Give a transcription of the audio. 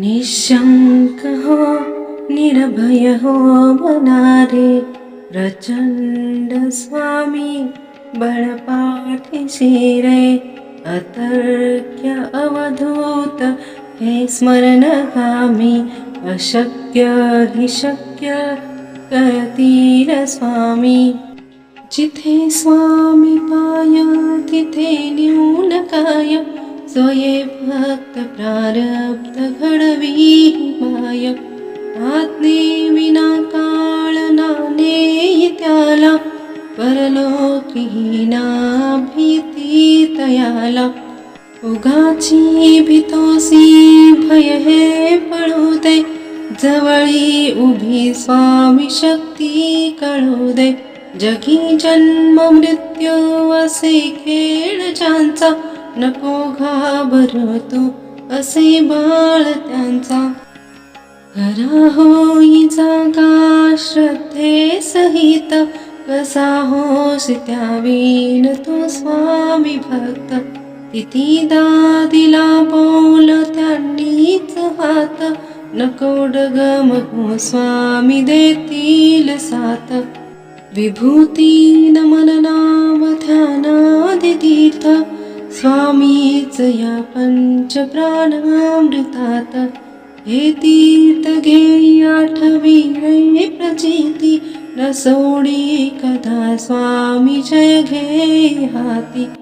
निशङ्कः निरभयः मनारे प्रचण्डस्वामी बलपाठिशिरे अतर्क्य अवधूत हे स्मरणामि अशक्य हि शक्य करतीरस्वामी जिथे स्वामी पाया सोये भक्त प्रारब्ध घडवी माय आत्मे विना काळ नाने त्याला. परलोकी ना भीती तयाला उगाची भीतोसी भय हे पळू दे. जवळी उभी स्वामी शक्ती कळू दे. जगी जन्म मृत्यू असे खेळ ज्यांचा. नको घाबरतो असे बाळ त्यांचा. खरा होईचा का श्रद्धे सहित कसा होस त्यावीन तो स्वामी भक्त? तिथी दादिला बोल त्यांनीच हात. नको डगम हो स्वामी देतील साथ. विभूती नमन नाम ध्यानादि तीर्थ स्वामीच या पंच प्राणामृतात हे तीर्थ घे आठवी रे प्रचिती. न सोडी कदा स्वामी जय घे हाती.